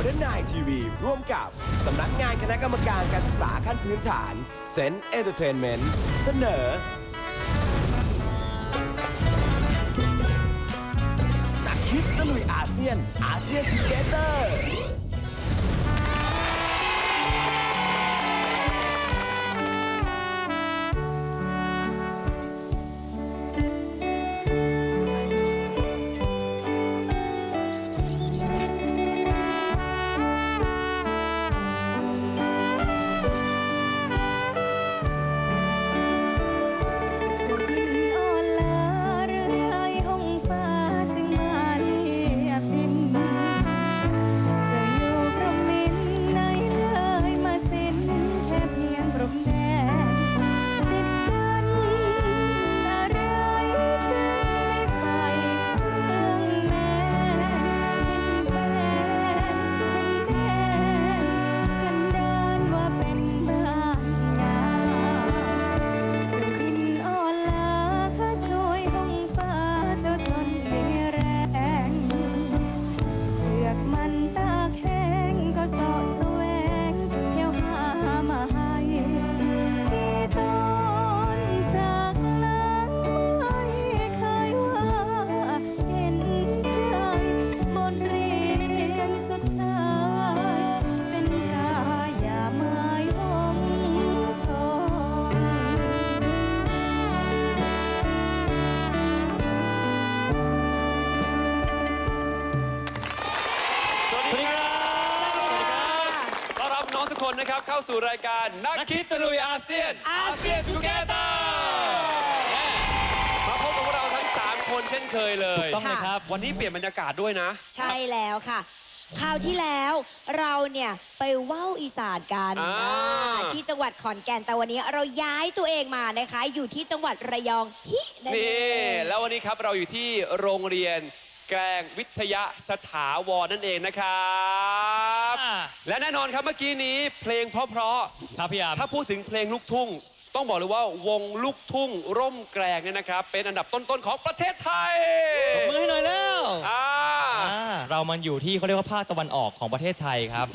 Modern Night TV ร่วมกับ สำนักงานคณะกรรมการการศึกษาขั้นพื้นฐานเซนเอนเตอร์เทนเมนต์เสนอ นักคิดตะลุยอาเซียนอาเซียนทูเกเตอร์ คนนะครับ เข้าสู่รายการนักคิดตะลุยอาเซียนอาเซียนทูเกเตอร์มาพบกับเราทั้ง 3 คนเช่นเคยเลย ถูกต้องเลยครับ วันนี้เปลี่ยนบรรยากาศด้วยนะ ใช่แล้วค่ะ คราวที่แล้วเราเนี่ยไปว่าวอีสานกันที่จังหวัดขอนแก่นแต่วันนี้เราย้ายตัวเองมานะคะ อยู่ที่จังหวัดระยองฮินี่แล้ววันนี้ครับเราอยู่ที่โรงเรียน แกลงวิทยาสถาวรนั่นเองนะครับอ่า และแน่นอนครับเมื่อกี้นี้เพลงเพราะครับพี่อาร์มๆถ้าพูดถึงเพลงลูกทุ่ง ต้องบอกเลยว่าวงลูกทุ่ง ร่มแกลงเนี่ยนะครับ เป็นอันดับต้น ๆ ของประเทศไทยปรบมือให้หน่อยแล้วอ่า อ่าเรามันอยู่ที่เขาเรียกว่าภาคตะวันออกของประเทศไทยครับ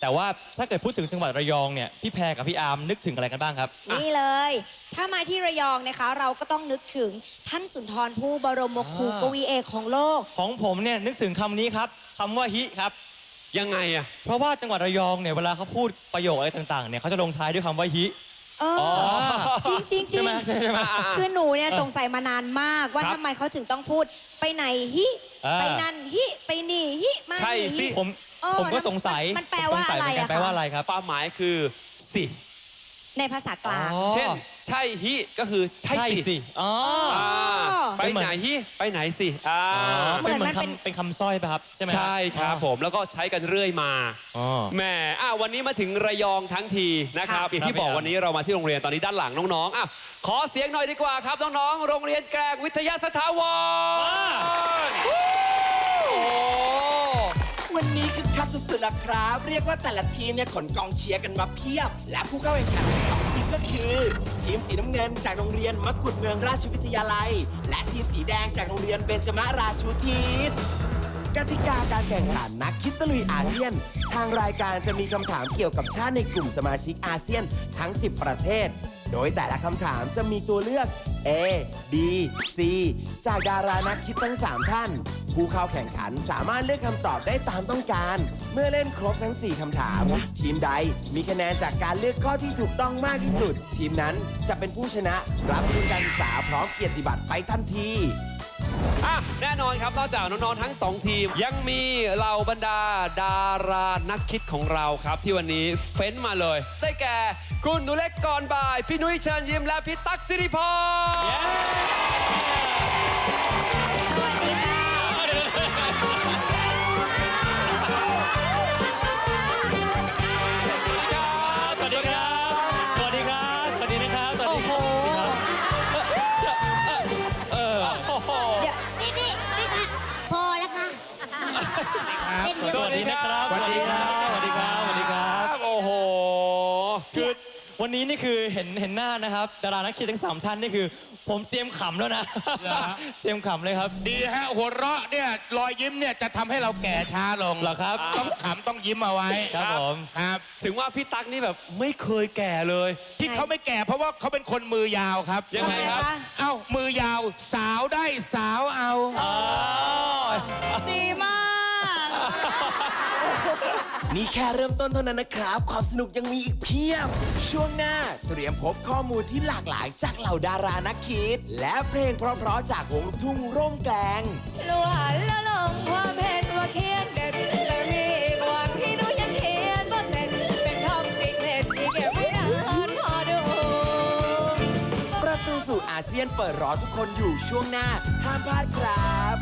แต่ว่าถ้าเกิดพูดถึงจังหวัดระยองเนี่ยพี่แพรกับพี่อาร์มนึกถึงอะไรกันบ้างครับ นี่เลย ถ้ามาที่ระยองนะคะ เราก็ต้องนึกถึงท่านสุนทรภู่บรมครูอ่ากวีเอกของโลก ของผมเนี่ยนึกถึงคำนี้ครับคำว่าฮิครับ ยังไงอะเพราะว่าจังหวัดระยองเนี่ยเวลาเขาพูดประโยคอะไรต่างๆเนี่ยเขาจะลงท้ายด้วยคำว่าฮิ เออจริงจริงจริใช่งไหมใช่ไหมคือหนูเนี่ยสงสัยมานานมากว่าครับทำไมเขาถึงต้องพูดไปไหนฮิอ่าไปนั่นฮิ ไปนี่ฮิมาใช่นี่สิฮิผมเออผมก็สงสัยมันมันแปลผมว่าสงสัยอะไรเหมืนกันอะแปลว่าคะอะไรครับความหมายคือสิ ในภาษากลาง อ๋อ เช่น ใช่ฮิก็คือใช่ใช่สิสิอ๋อ อ่าไปเป็นเหมือน ไหนฮิไปไหนสิอ่าอ๋อเหมืเป็นอนเหมือนมันเป็น คำเป็นคำสร้อยป่ะครับ ใช่ไหมใช่ครับผมแล้วก็ใช้กันเรื่อยมา อ๋อ แหมอะวันนี้มาถึงระยองทั้งทีนะครับค่ะอย่างที่ครับบอกพี่วันนี้เรามาที่โรงเรียนตอนนี้ด้านหลังน้องๆอะขอเสียงหน่อยดีกว่าครับน้องๆ โรงเรียนแกลงวิทยาสถาวร วันนี้คือคักสุดๆล้วครับ เรียกว่าแต่ละทีมเนี่ยขนกองเชียร์กันมาเพียบ และผู้เข้าแข่งขันทั้งสองทีมก็คือ ทีมสีน้ำเงินจากโรงเรียนมกุฎเมืองราชวิทยาลัย และทีมสีแดงจากโรงเรียนเบญจมาราชูทิศกติกาการแข่งขันนักคิดตะลุยอาเซียน ทางรายการจะมีคำถามเกี่ยวกับชาติในกลุ่มสมาชิกอาเซียนทั้ง 10 ประเทศ โดยแต่ละคำถามจะมีตัวเลือก A B C จากดารานักคิดทั้ง 3 ท่าน ผู้เข้าแข่งขันสามารถเลือกคำตอบได้ตามต้องการ เมื่อเล่นครบทั้ง 4คำถาม ทีมใดมีคะแนนจากการเลือกข้อที่ถูกต้องมากที่สุด ทีมนั้นจะเป็นผู้ชนะรับทุนการศึกษาพร้อมเกียรติบัตรไปทันที อะแน่นอนครับนอกจากน้องๆทั้งสองทีม ยังมีเหล่าบรรดาดารานักคิดของเราครับ ที่วันนี้เฟ้นมาเลย ได้แก่คุณหนูเล็กก่อนบ่าย พี่นุ้ยเชิญยิ้มและพี่ตั๊กสิริพร สวัสดีนะครับ สวัสดีครับ สวัสดีครับ สวัสดีครับ โอ้โห คือวันนี้นี่คือเห็นเห็นหน้านะครับดารานักคิดทั้งสามท่านนี่คือ ผมเตรียมขำแล้วนะ เตรียมขำเลยครับ ดีฮะหัวเราะเนี่ยรอยยิ้มเนี่ยจะทำให้เราแก่ช้าลงเหรอครับ ต้องขำต้องยิ้มเอาไว้ครับผม ครับถึงว่าพี่ตั๊กนี่แบบไม่เคยแก่เลย ที่เขาไม่แก่เพราะว่าเขาเป็นคนมือยาวครับยังไงครับทำมะเอ้ามือยาวสาวได้สาวเอา อ๋อ ดีมาก นี่แค่เริ่มต้นเท่านั้นนะครับ ความสนุกยังมีอีกเพียบ ช่วงหน้าเตรียมพบข้อมูลที่หลากหลายจากเหล่าดารานักคิด และเพลงเพราะๆจากวงลูกทุ่งร่มแกลงลวนละลงความเห็นว่าเขียนเด็ดและมีกว่าที่หนูยังเขียนบ่เสร็จเป็นท็อปสิเด็ดที่เก็บไม่นานพอดูประตูสู่อาเซียนเปิดรอทุกคนอยู่ช่วงหน้าห้ามพลาดครับ